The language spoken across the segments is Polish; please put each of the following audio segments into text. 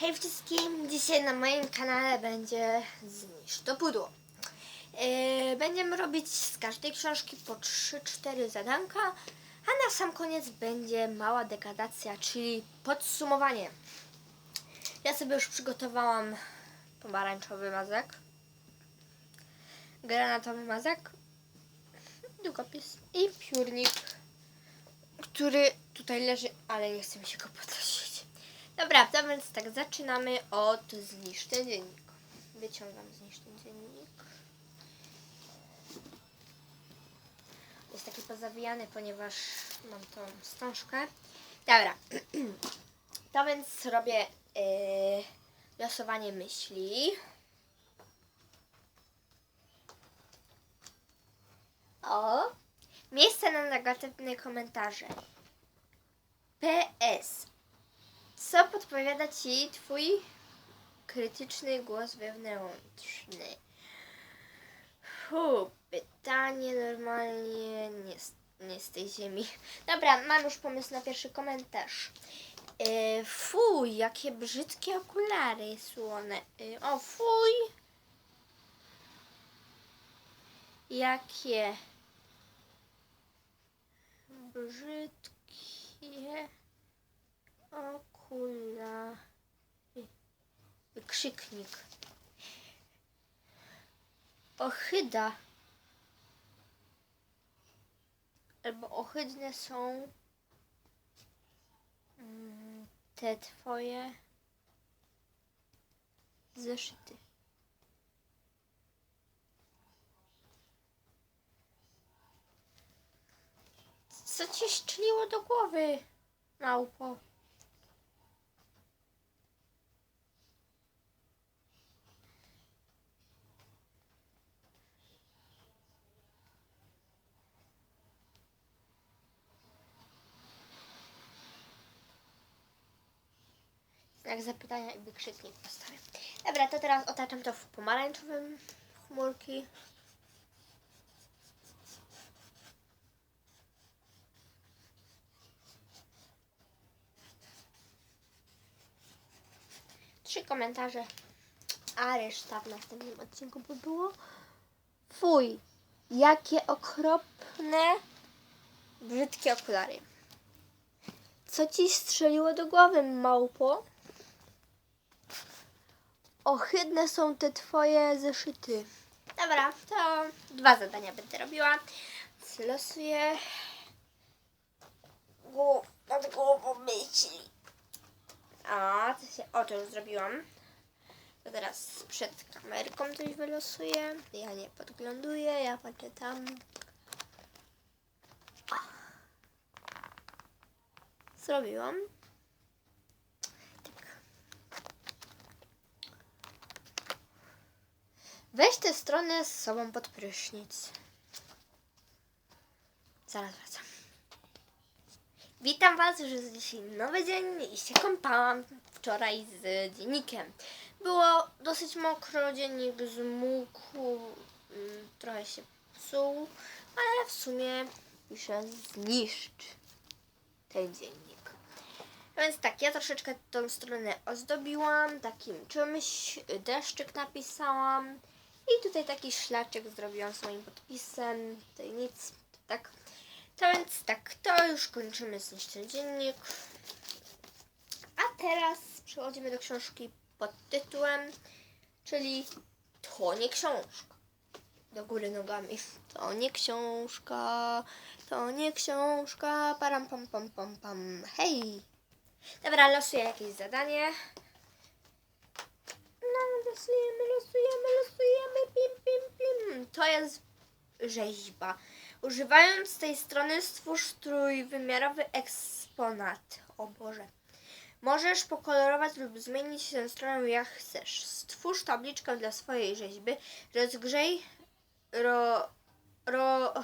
Hej wszystkim! Dzisiaj na moim kanale będzie Zniszcz to pudło. Yy, będziemy robić z każdej książki po 3-4 zadanka, a na sam koniec będzie mała degradacja, czyli podsumowanie. Ja sobie już przygotowałam pomarańczowy mazek, granatowy mazek, długopis i piórnik, który tutaj leży, ale nie chcę mi się go podnosić. Dobra, to więc tak, zaczynamy od zniszcz ten dziennik. Wyciągam zniszcz ten dziennik. Jest taki pozawijany, ponieważ mam tą wstążkę. Dobra, to więc robię yy, losowanie myśli. O, miejsce na negatywne komentarze. PS. Co podpowiada Ci Twój krytyczny głos wewnętrzny? Fu, pytanie normalnie nie nie z tej ziemi. Dobra, mam już pomysł na pierwszy komentarz. E, fuj, jakie brzydkie okulary słone. E, o, fuj. Jakie brzydkie okulary. Wykrzyknik. Ochyda. Albo ohydne są mm, te twoje zeszyty. Co ci szczeliło do głowy, małpo? Znak zapytania i wykrzyknik postawię. Dobra, to teraz otaczam to w pomarańczowym chmurki. Trzy komentarze, a reszta w następnym odcinku by było. Fuj, jakie okropne, brzydkie okulary. Co ci strzeliło do głowy, małpo? Ohydne są te twoje zeszyty. Dobra, to dwa zadania będę robiła. Losuję Gło- nad głową myśli. A, to się, o, to już zrobiłam. To teraz przed kamerką coś wylosuję. Ja nie podgląduję, ja patrzę tam. Zrobiłam. Weź tę stronę z sobą pod prysznic. Zaraz wracam. Witam Was, że jest dzisiaj nowy dzień i się kąpałam wczoraj z dziennikiem. Było dosyć mokro, dziennik zmógł, mm, trochę się psuł, ale w sumie piszę zniszcz ten dziennik. Więc tak, ja troszeczkę tą stronę ozdobiłam, takim czymś, deszczyk napisałam i tutaj taki szlaczek zrobiłam z moim podpisem, tutaj nic, tak. To więc tak, to już kończymy ten dziennik. A teraz przechodzimy do książki pod tytułem, czyli To nie książka. Do góry nogami. To nie książka, to nie książka, param pam pam pam pam. Hej! Dobra, losuję jakieś zadanie. Losujemy, losujemy, losujemy, pim, pim, pim. To jest rzeźba. Używając tej strony stwórz trójwymiarowy eksponat. O Boże. Możesz pokolorować lub zmienić tę stronę jak chcesz. Stwórz tabliczkę dla swojej rzeźby. Rozgrzej, ro, ro,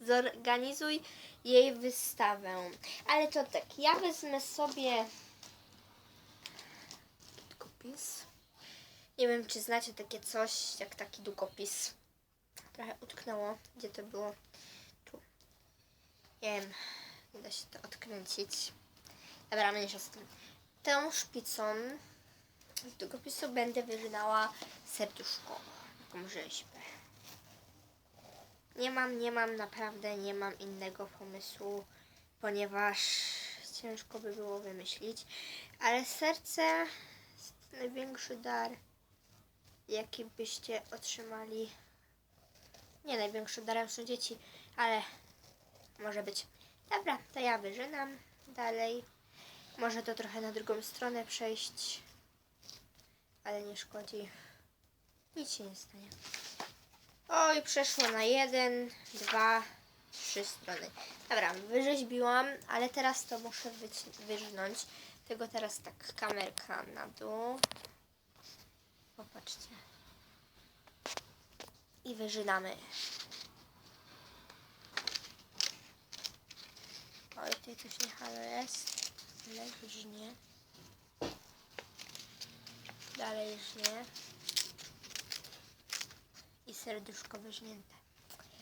zorganizuj jej wystawę. Ale to tak, ja wezmę sobie długopis. Nie wiem, czy znacie takie coś, jak taki długopis. Trochę utknęło. Gdzie to było? Tu. Nie wiem, da się to odkręcić. Dobra, mniejsza z tym. Tą szpicą z długopisu będę wyżynała serduszko, taką rzeźbę. Nie mam, nie mam, naprawdę nie mam innego pomysłu, ponieważ ciężko by było wymyślić. Ale serce największy dar, jaki byście otrzymali. Nie największym darem są dzieci, ale może być. Dobra, to ja wyżynam dalej. Może to trochę na drugą stronę przejść, ale nie szkodzi. Nic się nie stanie. Oj, przeszło na jeden, dwa, trzy strony. Dobra, wyrzeźbiłam, ale teraz to muszę wyrżnąć. Tego teraz tak kamerka na dół. Popatrzcie. I wyżynamy. Oj, tutaj coś nie halo jest. Ale żnie. Dalej żnie. I serduszko wyżnięte.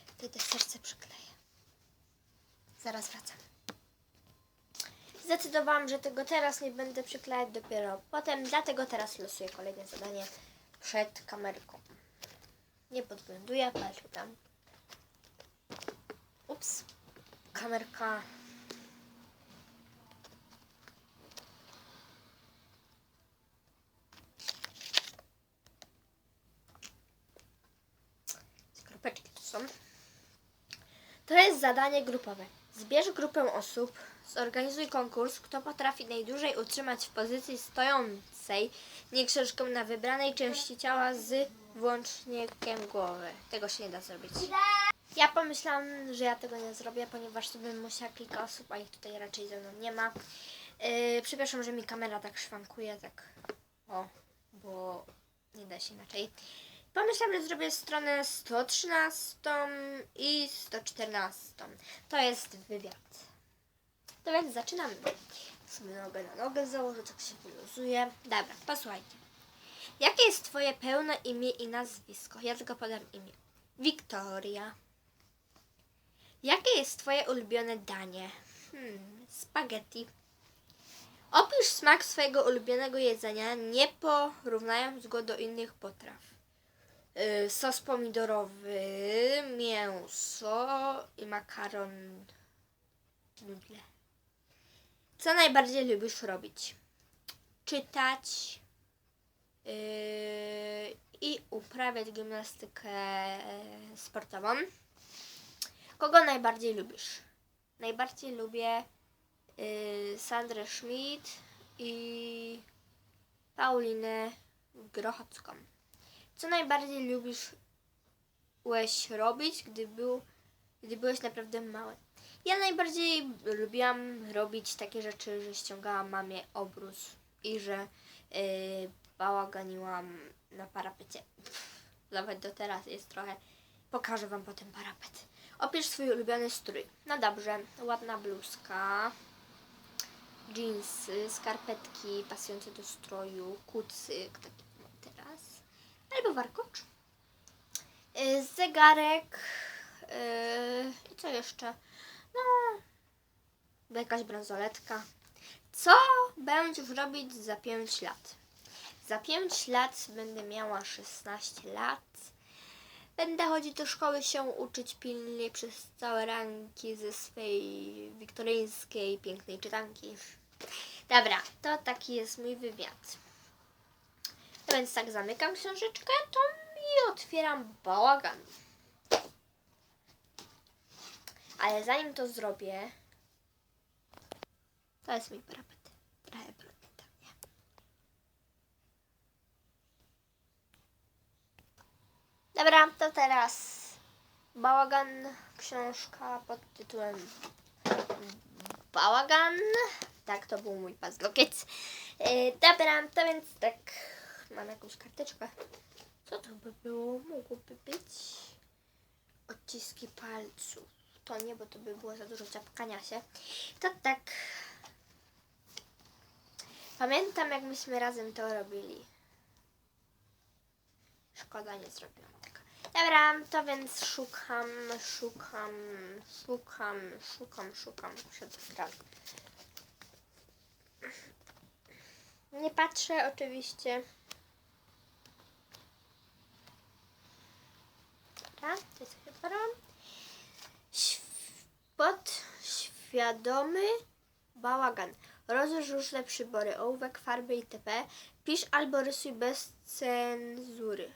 Tutaj też serce przykleję. Zaraz wracam. Zdecydowałam, że tego teraz nie będę przyklejać dopiero potem, dlatego teraz losuję kolejne zadanie przed kamerką. Nie podgląduję, patrzę tam. Ups. Kamerka. Kropeczki tu są. To jest zadanie grupowe. Zbierz grupę osób, zorganizuj konkurs, kto potrafi najdłużej utrzymać w pozycji stojącej nie książkę na wybranej części ciała z włącznikiem głowy. Tego się nie da zrobić. Ja pomyślałam, że ja tego nie zrobię, ponieważ to bym musiała kilka osób, a ich tutaj raczej ze mną nie ma. Yy, przepraszam, że mi kamera tak szwankuje, tak o, bo nie da się inaczej. Pomyślałam, że zrobię stronę 113 i 114. To jest wywiad. To więc zaczynamy. Sobie nogę na nogę założę, tak się wyluzuje. Dobra, posłuchajcie. Jakie jest twoje pełne imię i nazwisko? Ja tylko podam imię. Wiktoria. Jakie jest twoje ulubione danie? Hmm, spaghetti. Opisz smak swojego ulubionego jedzenia, nie porównując go do innych potraw. Y, sos pomidorowy, mięso i makaron nudle. Co najbardziej lubisz robić? Czytać yy, i uprawiać gimnastykę sportową. Kogo najbardziej lubisz? Najbardziej lubię yy, Sandrę Schmidt i Paulinę Grochocką. Co najbardziej lubisz byłeś robić, gdy, był, gdy byłeś naprawdę mały? Ja najbardziej lubiłam robić takie rzeczy, że ściągałam mamie obrus i że yy, bałaganiłam na parapecie. Nawet do teraz jest trochę. Pokażę wam potem parapet. Opisz swój ulubiony strój. No dobrze, ładna bluzka, jeansy, skarpetki pasujące do stroju, kucyk, taki mam teraz, albo warkocz. Yy, zegarek yy, i co jeszcze? No, jakaś bransoletka. Co będziesz robić za 5 lat? Za 5 lat będę miała 16 lat. Będę chodzić do szkoły, się uczyć pilnie przez całe ranki ze swej wiktoryjskiej, pięknej czytanki. Dobra, to taki jest mój wywiad. No więc tak zamykam książeczkę tą i otwieram bałagan. Ale zanim to zrobię, to jest mój parapet. Trochę brudny tam, nie? Dobra, to teraz bałagan, książka pod tytułem Bałagan. Tak, to był mój pazlokiec. Yy, dobra, to więc tak, mam jakąś karteczkę. Co to by było? Mogłoby być odciski palców. To nie, bo to by było za dużo ciapkania się. To tak. Pamiętam, jak myśmy razem to robili. Szkoda, nie zrobiłam tego. Dobra, to więc szukam, szukam, szukam, szukam, szukam przed. Nie patrzę oczywiście. Dobra, to jest chyba. Podświadomy bałagan. Rozłóż różne przybory, ołówek, farby itp. Pisz albo rysuj bez cenzury.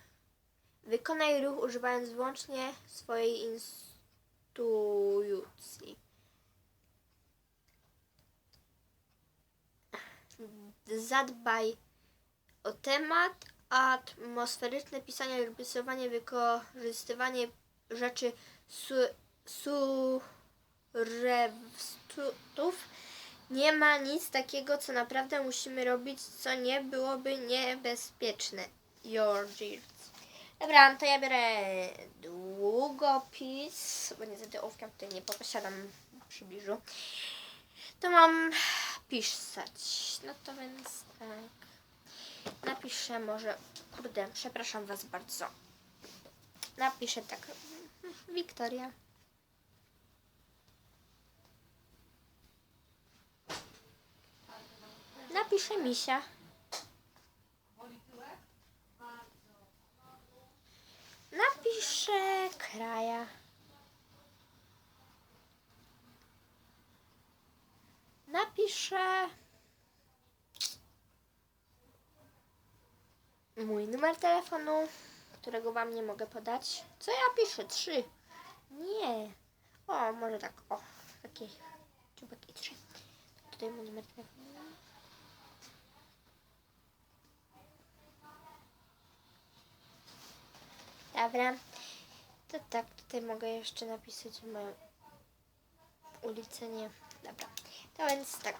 Wykonaj ruch używając wyłącznie swojej intuicji. Zadbaj o temat, atmosferyczne pisanie rysowanie, wykorzystywanie rzeczy su, surewstów. Nie ma nic takiego, co naprawdę musimy robić, co nie byłoby niebezpieczne. Your dears. Dobra, to ja biorę długopis, bo niestety ołówkiem tutaj nie posiadam w przybliżu. To mam pisać. No to więc tak. Napiszę może, kurde, przepraszam Was bardzo. Napiszę tak. Wiktoria. Napiszę misia. Napiszę kraja. Napiszę mój numer telefonu, którego wam nie mogę podać. Co ja piszę? Trzy. Nie. O, może tak. O, taki czubek i trzy. Tutaj mój numer telefonu. Dobra. To tak, tutaj mogę jeszcze napisać moją ulicę, nie. Dobra. To więc tak.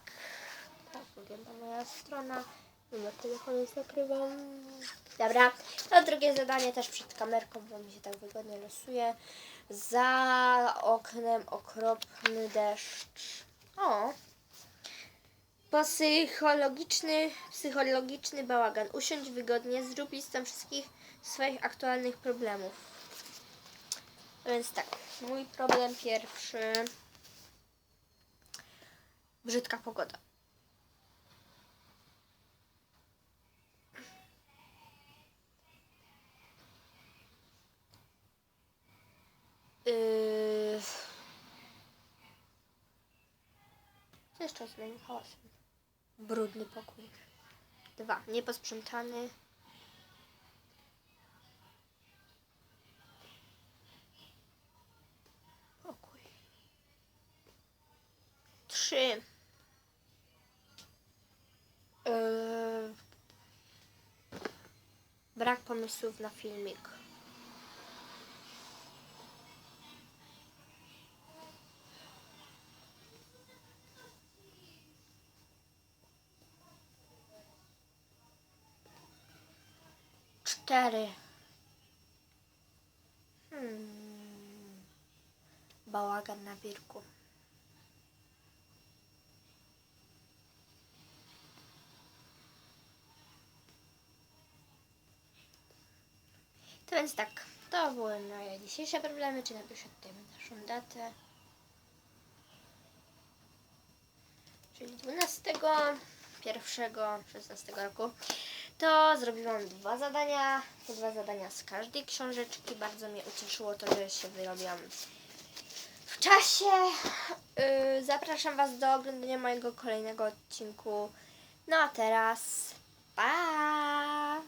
Tak wygląda moja strona. Numer telefonu zakrywam. Dobra. To drugie zadanie też przed kamerką, bo mi się tak wygodnie losuje. Za oknem okropny deszcz. O. Psychologiczny, psychologiczny bałagan. Usiądź wygodnie, zrób listę wszystkich swoich aktualnych problemów. Więc tak, mój problem pierwszy. Brzydka pogoda. Yy... Jeszcze z hałasem? Brudny pokój. Dwa. Nieposprzątany. Pokój. Trzy. Yy... Brak pomysłów na filmik. Cztery. Hmm. Bałagan na biurku. To więc tak, to były moje dzisiejsze problemy. Czy napiszę tutaj naszą datę? Czyli 12 pierwszego 16 roku. To zrobiłam dwa zadania. Te dwa zadania z każdej książeczki. Bardzo mnie ucieszyło to, że się wyrobiłam w czasie. Yy, zapraszam Was do oglądania mojego kolejnego odcinku. No a teraz, pa!